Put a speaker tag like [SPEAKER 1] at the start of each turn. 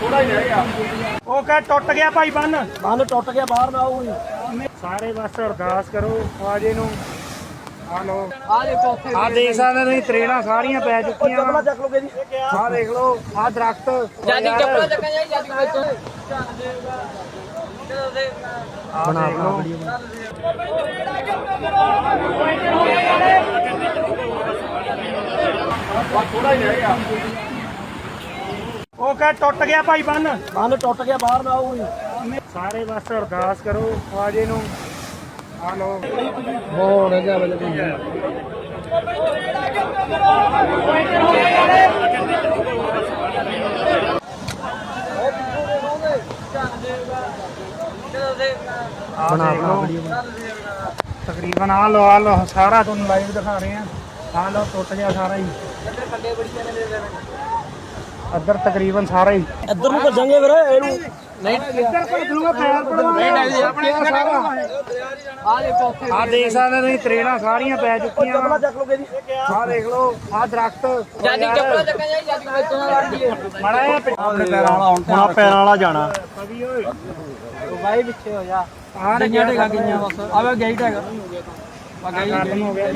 [SPEAKER 1] ਥੋੜਾ ਹੀ ਰਹਿ ਗਿਆ
[SPEAKER 2] ਉਹ ਕਹ ਟੁੱਟ ਗਿਆ ਭਾਈ ਬੰਨ।
[SPEAKER 1] ਬੰਨ ਟੁੱਟ ਗਿਆ ਬਾਹਰ ਨਾ ਆਉ
[SPEAKER 2] ਸਾਰੇ ਬਸ ਅਰਦਾਸ ਕਰੋ ਖਵਾਜੇ ਨੂੰ। ਆ ਲੋ
[SPEAKER 1] ਆ ਦੇਖੋ ਉੱਥੇ।
[SPEAKER 2] ਆ ਦੇਖ ਸਕਦੇ ਤੁਸੀਂ ਤਰੇੜਾਂ ਸਾਰੀਆਂ ਪੈ ਚੁੱਕੀਆਂ।
[SPEAKER 1] ਚੱਪਲਾ ਚੱਕ ਲੋਗੇ ਜੀ।
[SPEAKER 2] ਆ ਦੇਖ ਲਓ ਆ ਦਰਖਤ।
[SPEAKER 1] ਜਾਦੀ ਚੱਪਲਾ ਚੱਕਾਂ ਜਾਈ ਜਾਦੀ ਵਿੱਚੋਂ।
[SPEAKER 2] ਬਣਾ ਲਓ।
[SPEAKER 1] ਥੋੜਾ ਹੀ ਰਹਿ ਗਿਆ।
[SPEAKER 2] ਕਹ ਟੁੱਟ ਗਿਆ ਭਾਈ ਬੰਨ।
[SPEAKER 1] ਬੰਨ ਟੁੱਟ ਗਿਆ ਬਾਹਰ ਨਾ ਆਉ
[SPEAKER 2] ਸਾਰੇ ਬਸ ਅਰਦਾਸ ਕਰੋ ਖਵਾਜੇ ਨੂੰ ਆ ਲੋ
[SPEAKER 1] ਹੋਰ ਹੈਗਾ ਬਲੇ
[SPEAKER 2] ਆ ਦੇਖ ਲਓ। ਤਕਰੀਬਨ ਆ ਲੋ ਆ ਲੋ ਸਾਰਾ ਤੁਹਾਨੂੰ ਲਾਈਵ ਦਿਖਾ ਰਹੇ ਆ ਆ ਲੋ ਟੁੱਟ ਗਿਆ ਸਾਰਾ ਹੀ। ਅੱਧਰ ਤਕਰੀਬਨ ਸਾਰਾ ਹੀ।
[SPEAKER 1] ਇੱਧਰ ਨੂੰ ਭੱਜਾਂਗੇ ਵੀਰੇ ਇਹਨੂੰ। ਨਹੀਂ
[SPEAKER 2] ਇੱਧਰ ਭੱਜ ਲੂਗਾ ਪੈਰ ਪੜੂਗਾ ਆਪਣੇ ਸਾਰਾ।
[SPEAKER 1] ਆ ਦੇਖੋ ਉੱਥੇ।
[SPEAKER 2] ਆ ਦੇਖ ਸਕਦੇ ਤੁਸੀਂ ਤਰੇੜਾਂ ਸਾਰੀਆਂ ਪੈ ਚੁੱਕੀਆਂ।
[SPEAKER 1] ਚੱਪਲਾ ਚੱਕ ਲੋਗੇ ਜੀ
[SPEAKER 2] ਆ ਦੇਖ ਲਓ ਆ ਦਰਖਤ।
[SPEAKER 1] ਜਾਦੀ ਚੱਪਲਾ ਚੱਕਾਂ ਜਾਈ ਜਾਦੀ ਵਿੱਚੋਂ ਨਾ ਜੀਏ
[SPEAKER 2] ਮਾੜਾ
[SPEAKER 1] ਆਪਣੇ ਪੈਰਾਂ ਵਾਲਾ ਹੁਣ
[SPEAKER 2] ਪੈਰਾਂ ਵਾਲਾ ਜਾਣਾ। ਕਵੀ ਓਏ।
[SPEAKER 1] ਬਾਈ ਪਿੱਛੇ ਹੋ ਜਾ।
[SPEAKER 2] ਆ
[SPEAKER 1] ਗਈਆਂ ਢੇਗਾ ਗਈਆਂ ਬਸ ਆਵੇ ਗਈ ਢੇਗਾ ਆ ਗਈ
[SPEAKER 2] ਹੋ ਗਿਆ।